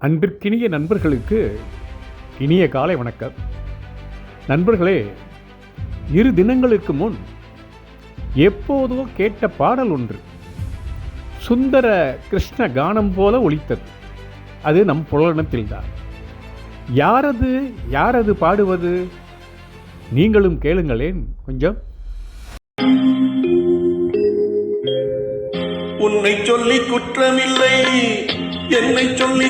அன்பிற்கினிய நண்பர்களுக்கு இனிய காலை வணக்கம். நண்பர்களே இரு தினங்களுக்கு முன் எப்போதோ கேட்ட பாடல் ஒன்று சுந்தர கிருஷ்ண கானம் போல ஒலித்தது. அது நம் புலனத்தில்தான். யாரது யாரது பாடுவது? நீங்களும் கேளுங்களேன் கொஞ்சம். உன்னை சொல்லி குற்றமில்லை என்னை சொல்லி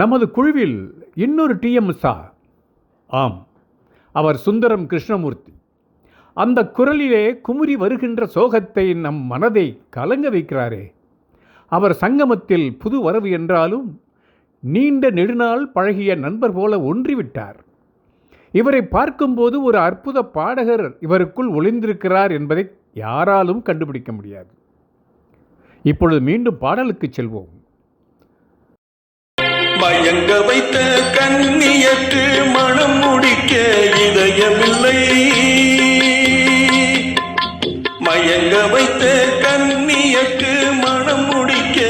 நமது குழுவில் இன்னொரு டிஎம் சா. ஆம் அவர் சுந்தரம் கிருஷ்ணமூர்த்தி. அந்த குரலிலே குமுறி வருகின்ற சோகத்தை நம் மனதை கலங்க வைக்கிறாரே. அவர் சங்கமத்தில் புது வரவு என்றாலும் நீண்ட நெடுநாள் பழகிய நண்பர் போல ஒன்றிவிட்டார். இவரை பார்க்கும்போது ஒரு அற்புத பாடகர் இவருக்குள் ஒளிந்திருக்கிறார் என்பதை யாராலும் கண்டுபிடிக்க முடியாது. இப்பொழுது மீண்டும் பாடலுக்கு செல்வோம். மயங்க வைத்த கண்ணியற்று மனம் முடிக்க இதயமில்லை. மயங்க வைத்த கண்ணியற்று மனம் முடிக்க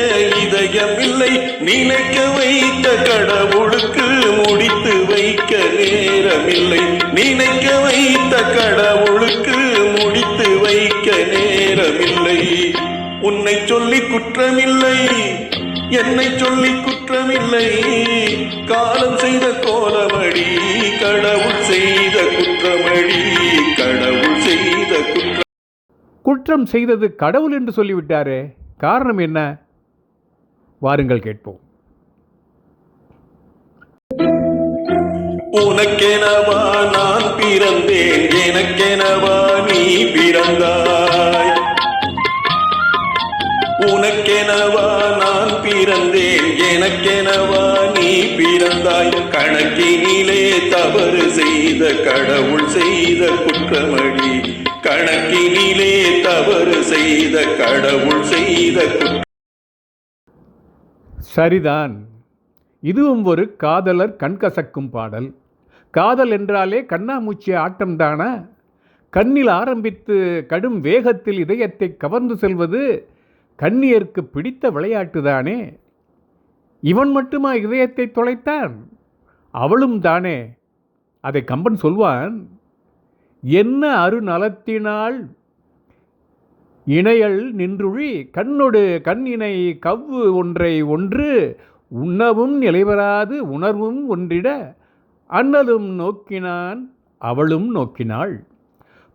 இதயமில்லை. நினைக்க வைத்த கடவுளுக்கு முடித்து வைக்க நேரமில்லை. நினைக்க வைத்த கடவுளுக்கு முடித்து வைக்க நேரமில்லை. உன்னை சொல்லி குற்றமில்லை. என்னை சொல்லி குற்றமில்லை. காலம் செய்த கோலமடி கடவுள் செய்த குற்றமடி கடவுள் செய்த குற்ற குற்றம் செய்தது கடவுள் என்று சொல்லிவிட்டாரே காரணம் என்ன? வாருங்கள் கேட்போம். உனக்கெனவா நான் பிறந்தேன் எனக்கெனவா நீ பிறந்தாய்? உனக்கெனவா நான் பிறந்தேன் எனக்கெனவா நீ பிறந்தாய்? கணக்கினிலே தவறு செய்த கடவுள் செய்த குற்றமடி. கணக்கினிலே தவறு செய்த கடவுள் செய்த சரிதான். இதுவும் ஒரு காதலர் கண்கசக்கும் பாடல். காதல் என்றாலே கண்ணாமூச்சி ஆட்டம்தானா கண்ணில் ஆரம்பித்து கடும் வேகத்தில் இதயத்தை கவர்ந்து செல்வது கண்ணியருக்கு பிடித்த விளையாட்டுதானே? இவன் மட்டுமா இதயத்தை தொலைத்தான்? அவளும் தானே? அதை கம்பன் சொல்வான் என்ன அருநலத்தினால் இணையல் நின்றுழி கண்ணொடு கண்ணினை கவ்வு ஒன்றை ஒன்று உண்ணவும் நிலைவராது உணர்வும் ஒன்றிட அண்ணலும் நோக்கினான் அவளும் நோக்கினாள்.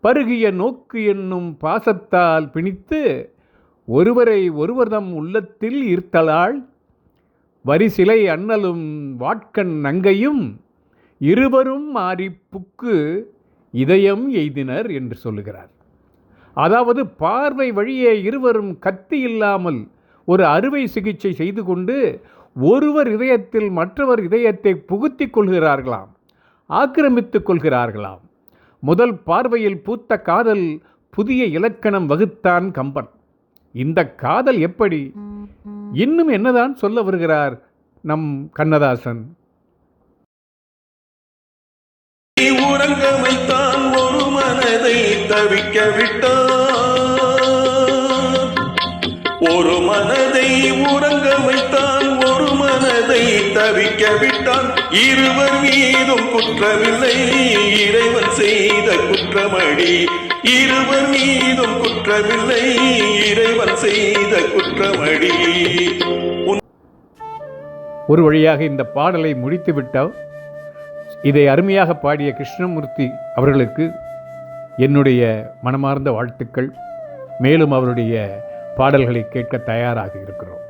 பருகிய நோக்கு என்னும் பாசத்தால் பிணித்து ஒருவரை ஒருவர்தம் உள்ளத்தில் ஈர்த்தலாள். வரிசிலை அண்ணலும் வாட்கண் நங்கையும் இருவரும் மாறி புக்கு இதயம் எய்தினர் என்று சொல்லுகிறார். அதாவது பார்வை வழியே இருவரும் கத்தி இல்லாமல் ஒரு அறுவை சிகிச்சை செய்து கொண்டு ஒருவர் இதயத்தில் மற்றவர் இதயத்தை புகுத்திக் கொள்கிறார்களாம் ஆக்கிரமித்துக் கொள்கிறார்களாம். முதல் பார்வையில் பூத்த காதல் புதிய இலக்கணம் வகுத்தான் கம்பன். இந்த காதல் எப்படி? இன்னும் என்னதான் சொல்ல வருகிறார் நம் கண்ணதாசன். உறங்க வைத்தான் ஒரு மனதை தவிக்க விட்டான். ஒரு மனதை உறங்க தவிக்க விட்டான். இருவர் மீதும் குற்றமில்லை. இறைவன் செய்த குற்றமடி. இருவர் மீதும் குற்றமில்லை. இறைவன் செய்த குற்றமடி. ஒரு வழியாக இந்த பாடலை முடித்துவிட்டால் இதை அருமையாக பாடிய கிருஷ்ணமூர்த்தி அவர்களுக்கு என்னுடைய மனமார்ந்த வாழ்த்துக்கள். மேலும் அவருடைய பாடல்களை கேட்க தயாராக இருக்கிறோம்.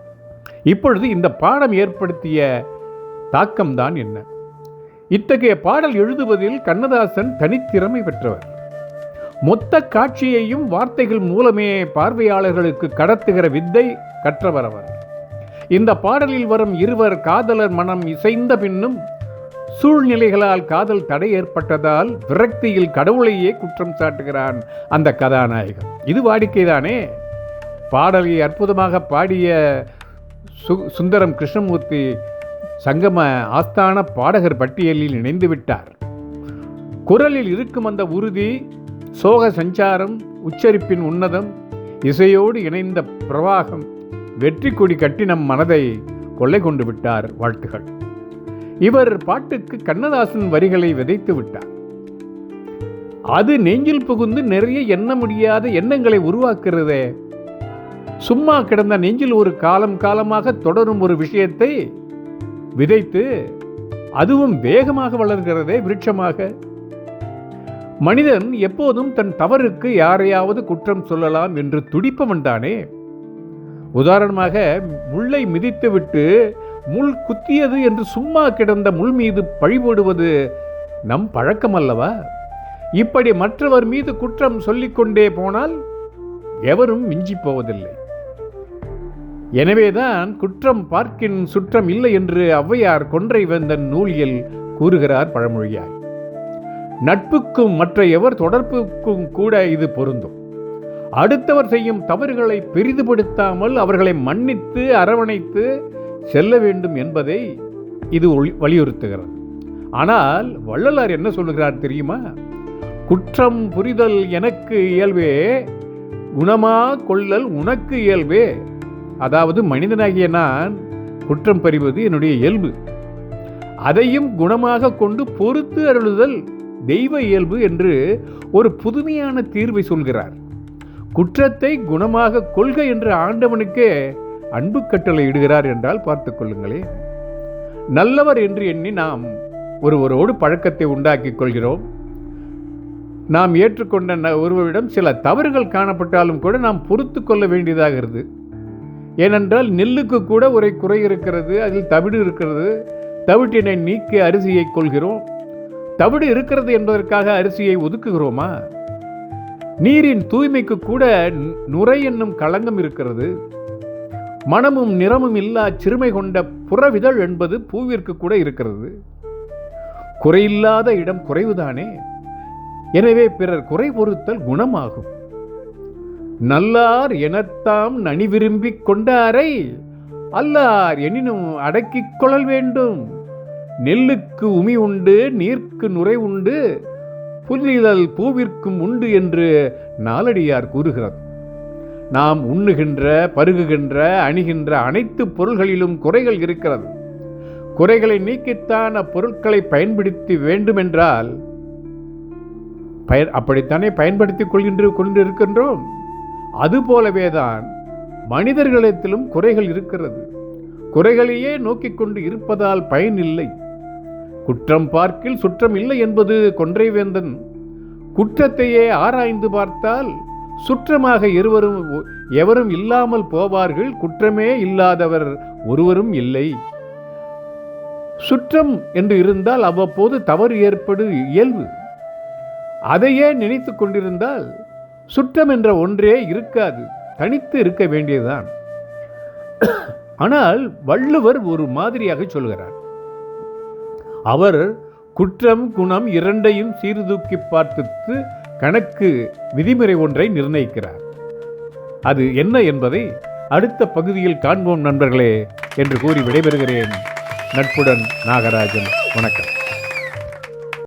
இப்பொழுது இந்த பாடம் ஏற்படுத்திய தாக்கம்தான் என்ன? இத்தகைய பாடல் எழுதுவதில் கண்ணதாசன் தனித்திறமை பெற்றவர். மொத்த காட்சியையும் வார்த்தைகள் மூலமே பார்வையாளர்களுக்கு கடத்துகிற வித்தை கற்றவர் அவர். இந்த பாடலில் வரும் இருவர் காதலர் மனம் இசைந்த பின்னும் சூழ்நிலைகளால் காதல் தடை ஏற்பட்டதால் விரக்தியில் கடவுளையே குற்றம் சாட்டுகிறான் அந்த கதாநாயகன். இது வாடிக்கைதானே? பாடலை அற்புதமாக பாடிய சு சுந்தரம் கிருஷ்ணமூர்த்தி சங்கம ஆஸ்தான பாடகர் பட்டியலில் இணைந்து விட்டார். குரலில் இருக்கும் அந்த உறுதி சோக சஞ்சாரம் உச்சரிப்பின் உன்னதம் இசையோடு இணைந்த பிரவாகம் வெற்றி கொடி கட்டி நம் மனதை கொள்ளை கொண்டு விட்டார் வாழ்த்துகள். இவர் பாட்டுக்கு கண்ணதாசன் வரிகளை விதைத்து விட்டார். அது நெஞ்சில் புகுந்து நிறைய எண்ண முடியாத எண்ணங்களை உருவாக்குறதே. சும்மா கிடந்த நெஞ்சில் ஒரு காலம் காலமாக தொடரும் ஒரு விஷயத்தை விதைத்து அதுவும் வேகமாக வளர்கிறதே விருட்சமாக. மனிதன் எப்போதும் தன் தவறுக்கு யாரையாவது குற்றம் சொல்லலாம் என்று துடிப்பவன் தானே. உதாரணமாக முள்ளை மிதித்துவிட்டு முள் குத்தியது என்று சும்மா கிடந்த முள் மீது பழிபோடுவது நம் பழக்கம் அல்லவா? இப்படி மற்றவர் மீது குற்றம் சொல்லிக்கொண்டே போனால் எவரும் மிஞ்சி போவதில்லை. எனவேதான் குற்றம் பார்க்கின் சுற்றம் இல்லை என்று ஔவையார் கொன்றை வேந்தன் நூலியல் கூறுகிறார் பழமொழியாய். நட்புக்கும் மற்ற எவர் தொடர்புக்கும் கூட இது பொருந்தும். அடுத்தவர் செய்யும் தவறுகளை பெரிதுபடுத்தாமல் அவர்களை மன்னித்து அரவணைத்து செல்ல வேண்டும் என்பதை இது ஒளி- வலியுறுத்துகிறது. ஆனால் வள்ளலார் என்ன சொல்லுகிறார் தெரியுமா? குற்றம் புரிதல் எனக்கு இயல்பே குணமா கொள்ளல் உனக்கு இயல்பே அதாவது மனிதனாகிய நான் குற்றம் பறிவது என்னுடைய இயல்பு. அதையும் குணமாக கொண்டு பொறுத்து அருளுதல் தெய்வ இயல்பு என்று ஒரு புதுமையான தீர்வை சொல்கிறார். குற்றத்தை குணமாக கொள்க என்று ஆண்டவனுக்கே அன்பு கட்டளை இடுகிறார் என்றால் பார்த்துக் கொள்ளுங்களே. நல்லவர் என்று எண்ணி நாம் ஒருவரோடு பழக்கத்தை உண்டாக்கிக் கொள்கிறோம். நாம் ஏற்றுக்கொண்ட ந- ஒருவரிடம் சில தவறுகள் காணப்பட்டாலும் கூட நாம் பொறுத்து கொள்ள வேண்டியதாகிறது ஏனென்றால் நெல்லுக்கு கூட ஒரு குறை இருக்கிறது அதில் தவிடு இருக்கிறது. தவிட்டினை நீக்கி அரிசியை கொள்கிறோம். தவிடு இருக்கிறது என்பதற்காக அரிசியை ஒதுக்குகிறோமா? நீரின் தூய்மைக்கு கூட நுரை என்னும் களங்கம் இருக்கிறது. மனமும் நிறமும் இல்லா சிறுமை கொண்ட புறவிதழ் என்பது பூவிற்கு கூட இருக்கிறது. குறையில்லாத இடம் குறைவுதானே? எனவே பிறர் குறை பொறுத்தல் குணமாகும். நல்லார் எனத்தாம் நனி விரும்பிக் கொண்டாரை அல்லார் எனினும் அடக்கிக் கொள்ளல் வேண்டும். நெல்லுக்கு உமி உண்டு நீர்க்கு நுரை உண்டு புல்லிழல் பூவிற்கும் உண்டு என்று நாலடியார் கூறுகிறார். நாம் உண்ணுகின்ற பருகுகின்ற அணிகின்ற அனைத்து பொருள்களிலும் குறைகள் இருக்கிறது. குறைகளை நீக்கித்தான் அப்பொருட்களை பயன்படுத்தி வேண்டுமென்றால் பயன் அப்படித்தானே பயன்படுத்திக் கொள்கின்ற கொண்டிருக்கின்றோம்? அதுபோலவே தான் மனிதர்களிடத்திலும் குறைகள் இருக்கிறது. குறைகளையே நோக்கிக் கொண்டு இருப்பதால் பயன் இல்லை. குற்றம் பார்க்கில் சுற்றம் இல்லை என்பது கொன்றைவேந்தன். குற்றத்தையே ஆராய்ந்து பார்த்தால் சுற்றமாக இருவரும் எவரும் இல்லாமல் போவார்கள் குற்றமே இல்லாதவர் ஒருவரும் இல்லை. சுற்றம் என்று இருந்தால் அவ்வப்போது தவறு ஏற்படு இயல்பு. அதையே நினைத்து கொண்டிருந்தால் சுற்றம் என்ற ஒன்றே இருக்காது தனித்து இருக்க வேண்டியதுதான். ஆனால் வள்ளுவர் ஒரு மாதிரியாக சொல்கிறார். அவர் குற்றம் குணம் இரண்டையும் சீர்தூக்கி பார்த்து கணக்கு விதிமுறை ஒன்றை நிர்ணயிக்கிறார். அது என்ன என்பதை அடுத்த பகுதியில் காண்போம் நண்பர்களே என்று கூறி விடைபெறுகிறேன். நட்புடன் நாகராஜன். வணக்கம்.